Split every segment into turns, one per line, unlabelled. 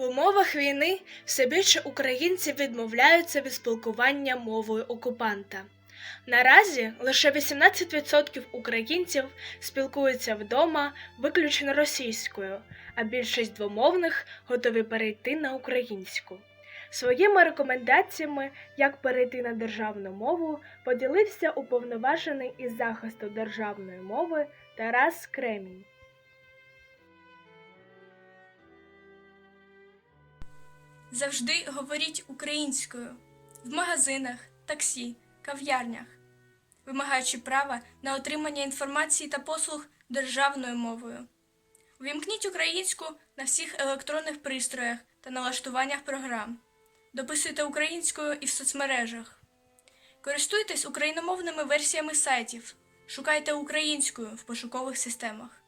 В умовах війни все більше українців відмовляються від спілкування мовою окупанта. Наразі лише 18% українців спілкуються вдома виключно російською, а більшість двомовних готові перейти на українську. Своїми рекомендаціями, як перейти на державну мову, поділився уповноважений із захисту державної мови Тарас Кремінь.
Завжди говоріть українською в магазинах, таксі, кав'ярнях, вимагаючи права на отримання інформації та послуг державною мовою. Увімкніть українську на всіх електронних пристроях та налаштуваннях програм. Дописуйте українською і в соцмережах. Користуйтесь україномовними версіями сайтів. Шукайте українською в пошукових системах.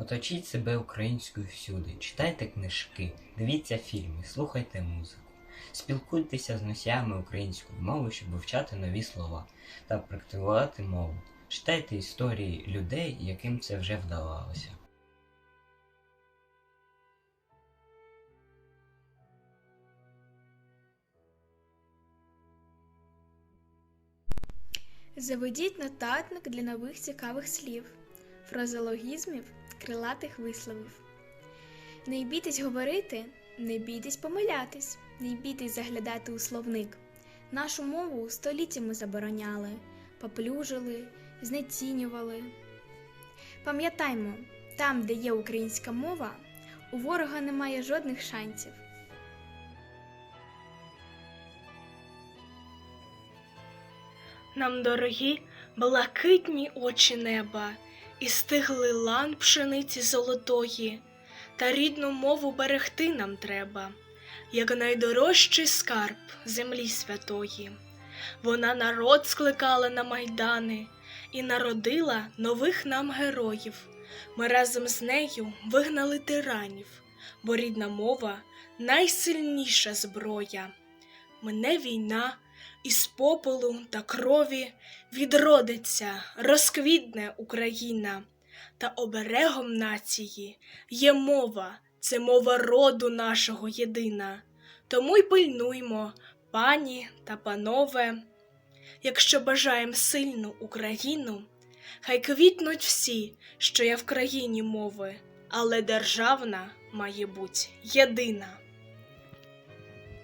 Оточіть себе українською всюди, читайте книжки, дивіться фільми, слухайте музику. Спілкуйтеся з носіями української мови, щоб вивчати нові слова та практикувати мову. Читайте історії людей, яким це вже вдавалося.
Заведіть нотатник для нових цікавих слів, фразеологізмів, крилатих висловів. Не бійтесь говорити, не бійтесь помилятись, не бійтесь заглядати у словник. Нашу мову століттями забороняли, поплюжили, знецінювали. Пам'ятаймо, там, де є українська мова, у ворога немає жодних шансів.
Нам дорогі блакитні очі неба, і стиглий лан пшениці золотої, та рідну мову берегти нам треба, як найдорожчий скарб землі святої. Вона народ скликала на майдани і народила нових нам героїв. Ми разом з нею вигнали тиранів, бо рідна мова найсильніша зброя. Мине війна, із попелу та крові відродиться, розквітне Україна, та оберегом нації є мова, це мова роду нашого єдина. Тому й пильнуймо, пані та панове, якщо бажаєм сильну Україну, хай квітнуть всі, що є в країні мови, але державна має бути єдина.